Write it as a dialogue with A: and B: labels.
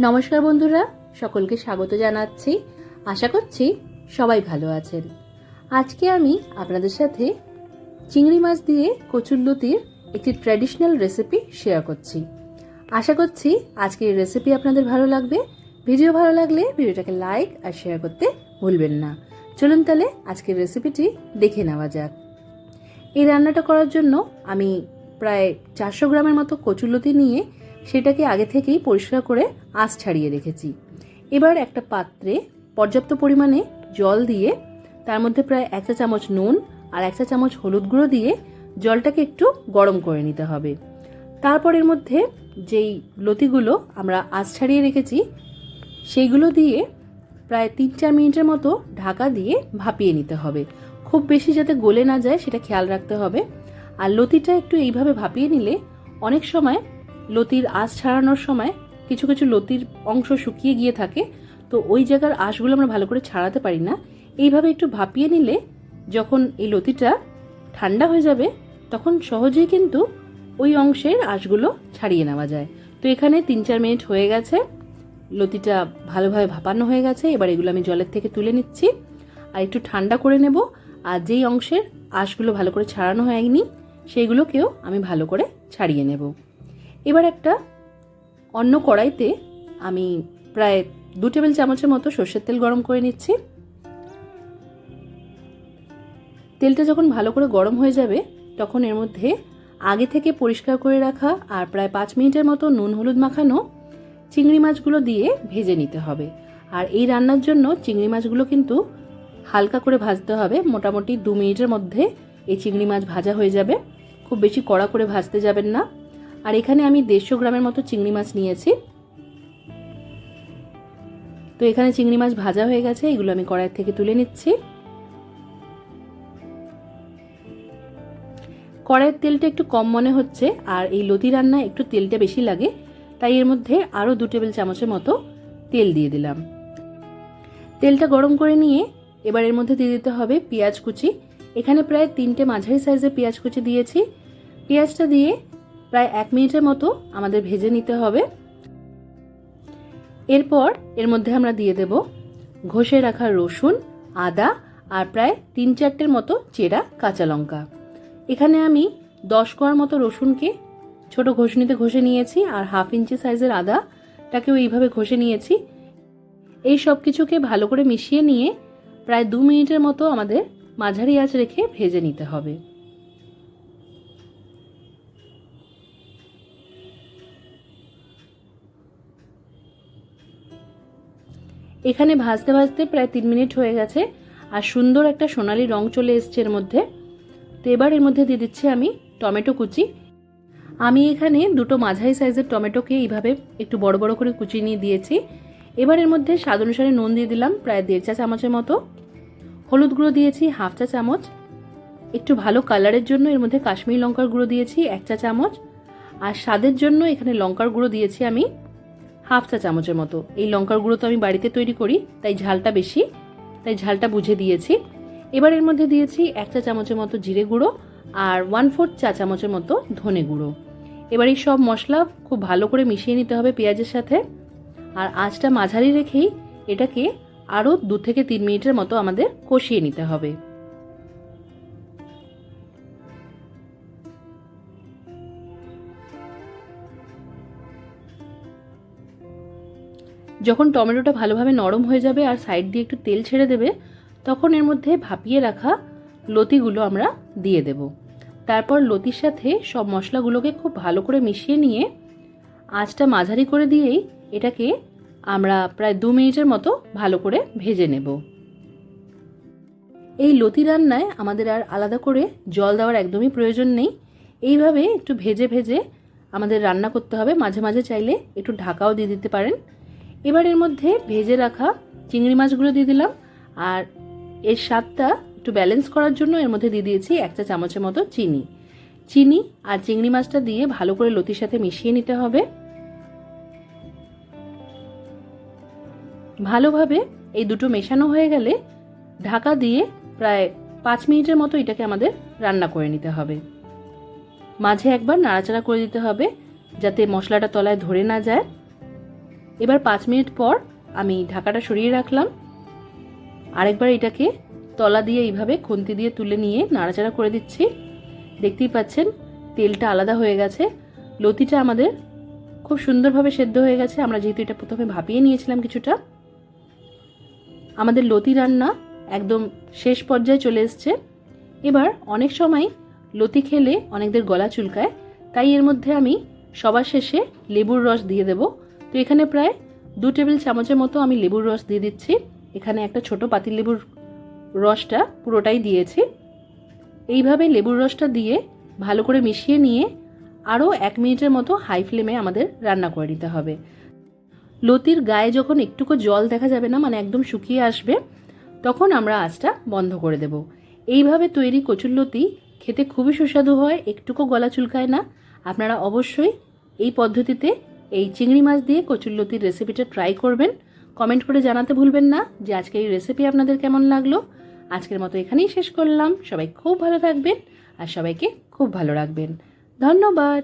A: নমস্কার বন্ধুরা, সকলকে স্বাগত জানাচ্ছি। আশা করছি সবাই ভালো আছেন। আজকে আমি আপনাদের সাথে চিংড়ি মাছ দিয়ে কচুরলতির একটি ট্র্যাডিশনাল রেসিপি শেয়ার করছি। আশা করছি আজকের রেসিপি আপনাদের ভালো লাগবে। ভিডিও ভালো লাগলে ভিডিওটাকে লাইক আর শেয়ার করতে ভুলবেন না। চলুন তাহলে আজকের রেসিপিটি দেখে নেওয়া যাক। এই রান্নাটা করার জন্য আমি প্রায় চারশো গ্রামের মতো কচুরলতি নিয়ে সেটাকে আগে থেকেই পরিষ্কার করে আঁশ ছাড়িয়ে রেখেছি। এবার একটা পাত্রে পর্যাপ্ত পরিমাণে জল দিয়ে তার মধ্যে প্রায় এক চা চামচ নুন আর এক চা চামচ হলুদ গুঁড়ো দিয়ে জলটাকে একটু গরম করে নিতে হবে। তারপর এর মধ্যে যেই লতিগুলো আমরা আঁশ ছাড়িয়ে রেখেছি, সেইগুলো দিয়ে প্রায় তিন চার মিনিটের মতো ঢাকা দিয়ে ভাপিয়ে নিতে হবে। খুব বেশি যাতে গলে না যায় সেটা খেয়াল রাখতে হবে। আর লতিটা একটু এইভাবে ভাপিয়ে নিলে অনেক সময় লতির আঁশ ছাড়ানোর সময় কিছু কিছু লতির অংশ শুকিয়ে গিয়ে থাকে, তো ওই জায়গার আঁশগুলো আমরা ভালো করে ছাড়াতে পারি না। এইভাবে একটু ভাপিয়ে নিলে যখন এই লতিটা ঠান্ডা হয়ে যাবে, তখন সহজেই কিন্তু ওই অংশের আঁশগুলো ছাড়িয়ে নেওয়া যায়। তো এখানে তিন চার মিনিট হয়ে গেছে, লতিটা ভালোভাবে ভাপানো হয়ে গেছে, এবার এগুলো আমি জলের থেকে তুলে নিচ্ছি। আর একটু ঠান্ডা করে নেব, আর যেই অংশের আঁশগুলো ভালো করে ছাড়ানো হয়নি, সেইগুলোকেও আমি ভালো করে ছাড়িয়ে নেব। এবার একটা অন্য কড়াইতে আমি প্রায় দু টেবিল চামচের মতো সর্ষের তেল গরম করে নিচ্ছি। তেলটা যখন ভালো করে গরম হয়ে যাবে, তখন এর মধ্যে আগে থেকে পরিষ্কার করে রাখা আর প্রায় পাঁচ মিনিটের মতো নুন হলুদ মাখানো চিংড়ি মাছগুলো দিয়ে ভেজে নিতে হবে। আর এই রান্নার জন্য চিংড়ি মাছগুলো কিন্তু হালকা করে ভাজতে হবে। মোটামুটি দু মিনিটের মধ্যে এই চিংড়ি মাছ ভাজা হয়ে যাবে। খুব বেশি কড়া করে ভাজতে যাবেন না। আর এখানে আমি দেড়শো গ্রামের মতো চিংড়ি মাছ নিয়েছি। তো এখানে চিংড়ি মাছ ভাজা হয়ে গেছে, এগুলো আমি কড়াইয়ের থেকে তুলে নিচ্ছি। কড়াইয়ের তেলটা একটু কম মনে হচ্ছে, আর এই লতি রান্না একটু তেলটা বেশি লাগে, তাই এর মধ্যে আরও দু টেবিল চামচের মতো তেল দিয়ে দিলাম। তেলটা গরম করে নিয়ে এবার এর মধ্যে দিয়ে দিতে হবে পেঁয়াজ কুচি। এখানে প্রায় তিনটে মাঝারি সাইজের পেঁয়াজ কুচি দিয়েছি। পেঁয়াজটা দিয়ে প্রায় এক মিনিটের মতো আমাদের ভেজে নিতে হবে। এরপর এর মধ্যে আমরা দিয়ে দেব ঘষে রাখা রসুন, আদা আর প্রায় তিন চারটের মতো চেরা কাঁচা লঙ্কা। এখানে আমি দশ কোয়ার মতো রসুনকে ছোট ঘষণিতে ঘষে নিয়েছি আর হাফ ইঞ্চি সাইজের আদাটাকেও এইভাবে ঘষে নিয়েছি। এই সব কিছুকে ভালো করে মিশিয়ে নিয়ে প্রায় দু মিনিটের মতো আমাদের মাঝারি আঁচ রেখে ভেজে নিতে হবে। এখানে ভাজতে ভাজতে প্রায় তিন মিনিট হয়ে গেছে আর সুন্দর একটা সোনালি রং চলে এসছে এর মধ্যে। তো এবার এর মধ্যে দিয়ে দিচ্ছি আমি টমেটো কুচি। আমি এখানে দুটো মাঝারি সাইজের টমেটোকে এইভাবে একটু বড় বড় করে কুচিয়ে নিয়ে দিয়েছি। এবার এর মধ্যে স্বাদ অনুসারে নুন দিয়ে দিলাম প্রায় দেড় চা চামচের মতো। হলুদ গুঁড়ো দিয়েছি হাফ চা চামচ। একটু ভালো কালারের জন্য এর মধ্যে কাশ্মীরি লঙ্কার গুঁড়ো দিয়েছি এক চা চামচ। আর স্বাদের জন্য এখানে লঙ্কার গুঁড়ো দিয়েছি আমি হাফ চা চামচের মতো। এই লঙ্কার গুঁড়ো তো আমি বাড়িতে তৈরি করি, তাই ঝালটা বেশি, তাই ঝালটা বুঝে দিয়েছি। এবার এর মধ্যে দিয়েছি এক চা চামচের মতো জিরে গুঁড়ো আর ওয়ান ফোর্থ চা চামচের মতো ধনে গুঁড়ো। এবার এই সব মশলা খুব ভালো করে মিশিয়ে নিতে হবে পেঁয়াজের সাথে। আর আঁচটা মাঝারি রেখেই এটাকে আরও দু থেকে তিন মিনিটের মতো আমাদের কষিয়ে নিতে হবে। যখন টমেটোটা ভালোভাবে নরম হয়ে যাবে আর সাইড দিয়ে একটু তেল ছেড়ে দেবে, তখন এর মধ্যে ভাপিয়ে রাখা লতিগুলো আমরা দিয়ে দেব। তারপর লতির সাথে সব মশলাগুলোকে খুব ভালো করে মিশিয়ে নিয়ে আঁচটা মাঝারি করে দিয়েই এটাকে আমরা প্রায় দু মিনিটের মতো ভালো করে ভেজে নেব। এই লতি রান্নায় আমাদের আর আলাদা করে জল দেওয়ার একদমই প্রয়োজন নেই। এইভাবে একটু ভেজে ভেজে আমাদের রান্না করতে হবে। মাঝে মাঝে চাইলে একটু ঢাকাও দিয়ে দিতে পারেন। এবার এর মধ্যে ভেজে রাখা চিংড়ি মাছগুলো দিয়ে দিলাম। আর এর স্বাদটা একটু ব্যালেন্স করার জন্য এর মধ্যে দিয়ে দিয়েছি এক চা চামচের মতো চিনি। চিনি আর চিংড়ি মাছটা দিয়ে ভালো করে লতির সাথে মিশিয়ে নিতে হবে। ভালোভাবে এই দুটো মেশানো হয়ে গেলে ঢাকা দিয়ে প্রায় পাঁচ মিনিটের মতো এটাকে আমাদের রান্না করে নিতে হবে। মাঝে একবার নাড়াচাড়া করে দিতে হবে যাতে মশলাটা তলায় ধরে না যায়। এবার পাঁচ মিনিট পর আমি ঢাকাটা সরিয়ে রাখলাম। আরেকবার এটাকে তলা দিয়ে এইভাবে খুন্তি দিয়ে তুলে নিয়ে নাড়াচাড়া করে দিচ্ছি। দেখতেই পাচ্ছেন, তেলটা আলাদা হয়ে গেছে। লতিটা আমাদের খুব সুন্দরভাবে সেদ্ধ হয়ে গেছে। আমরা যেহেতু এটা প্রথমে ভাপিয়ে নিয়েছিলাম কিছুটা। আমাদের লতি রান্না একদম শেষ পর্যায়ে চলে এসছে। এবার অনেক সময় লতি খেলে অনেকদের গলা চুলকায়। তাই এর মধ্যে আমি সবার শেষে লেবুর রস দিয়ে দেব। তো এখানে প্রায় দু টেবিল চামচের মতো আমি লেবুর রস দিয়ে দিচ্ছি। এখানে একটা ছোট পাতিল লেবুর রসটা পুরোটাই দিয়েছি। এইভাবে লেবুর রসটা দিয়ে ভালো করে মিশিয়ে নিয়ে আরও এক মিনিটের মতো হাই ফ্লেমে আমাদের রান্না করে নিতে হবে। লতির গায়ে যখন একটুকু জল দেখা যাবে না মানে একদম শুকিয়ে আসবে, তখন আমরা আঁচটা বন্ধ করে দেব। এইভাবে তৈরি কচুরলতি খেতে খুবই সুস্বাদু হয়, একটুকু গলা চুলকায় না। আপনারা অবশ্যই এই পদ্ধতিতে এই চিংড়ি মাছ দিয়ে কচুরলতির রেসিপিটা ট্রাই করবেন। কমেন্ট করে জানাতে ভুলবেন না যে আজকে এই রেসিপি আপনাদের কেমন লাগল। আজকের মতো এখানেই শেষ করলাম। সবাই খুব ভালো থাকবেন আর সবাইকে খুব ভালো রাখবেন। ধন্যবাদ।